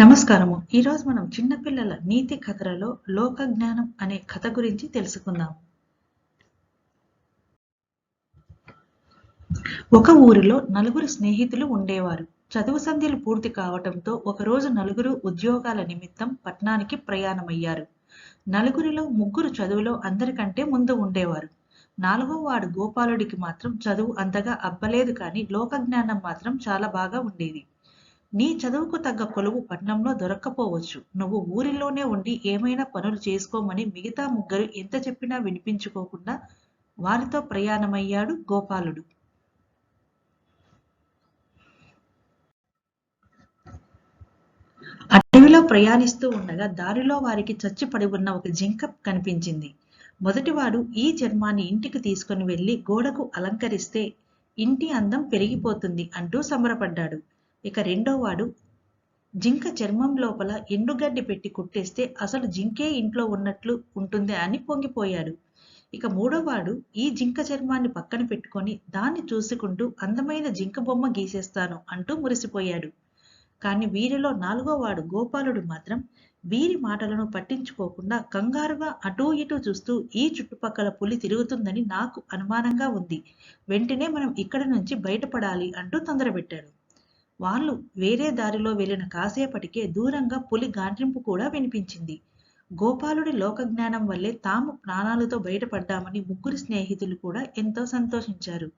నమస్కారము. ఈరోజు మనం చిన్నపిల్లల నీతి కథలలో లోక జ్ఞానం అనే కథ గురించి తెలుసుకుందాం. ఒక ఊరిలో నలుగురు స్నేహితులు ఉండేవారు. చదువు సంధ్యలు పూర్తి కావటంతో ఒకరోజు నలుగురు ఉద్యోగాల నిమిత్తం పట్నానికి ప్రయాణమయ్యారు. నలుగురిలో ముగ్గురు చదువులో అందరికంటే ముందు ఉండేవారు. నాలుగో వాడు గోపాలుడికి మాత్రం చదువు అంతగా అబ్బలేదు కానీ లోక జ్ఞానం మాత్రం చాలా బాగా ఉండేది. నీ చదువుకు తగ్గ కొలువు పట్నంలో దొరక్కపోవచ్చు. నువ్వు ఊరిలోనే ఉండి ఏమైనా పనులు చేసుకోమని మిగతా ముగ్గురు ఎంత చెప్పినా వినిపించుకోకుండా వారితో ప్రయాణమయ్యాడు గోపాలుడు. అడవిలో ప్రయాణిస్తూ ఉండగా దారిలో వారికి చచ్చి పడి ఉన్న ఒక జింక కనిపించింది. మొదటివాడు ఈ చర్మాన్ని ఇంటికి తీసుకుని వెళ్ళి గోడకు అలంకరిస్తే ఇంటి అందం పెరిగిపోతుంది అంటూ సంబరపడ్డాడు. ఇక రెండోవాడు జింక చర్మం లోపల ఎండుగడ్డి పెట్టి కుట్టేస్తే అసలు జింకే ఇంట్లో ఉన్నట్లు ఉంటుంది అని పొంగిపోయాడు. ఇక మూడోవాడు ఈ జింక చర్మాన్ని పక్కన పెట్టుకొని దాన్ని చూసుకుంటూ అందమైన జింక బొమ్మ గీసేస్తాను అంటూ మురిసిపోయాడు. కానీ వీరిలో నాలుగోవాడు గోపాలుడు మాత్రం వీరి మాటలను పట్టించుకోకుండా కంగారుగా అటూ ఇటూ చూస్తూ ఈ చుట్టుపక్కల పులి తిరుగుతుందని నాకు అనుమానంగా ఉంది. వెంటనే మనం ఇక్కడి నుంచి బయటపడాలి అంటూ తొందరపెట్టాడు వాళ్ళు వేరే దారిలో వెళ్ళిన కాసేపటికే దూరంగా పులి గాండ్రింపు కూడా వినిపించింది. గోపాలుడి లోక జ్ఞానం వల్లే తాము ప్రాణాలతో బయటపడ్డామని ముగ్గురు స్నేహితులు కూడా ఎంతో సంతోషించారు.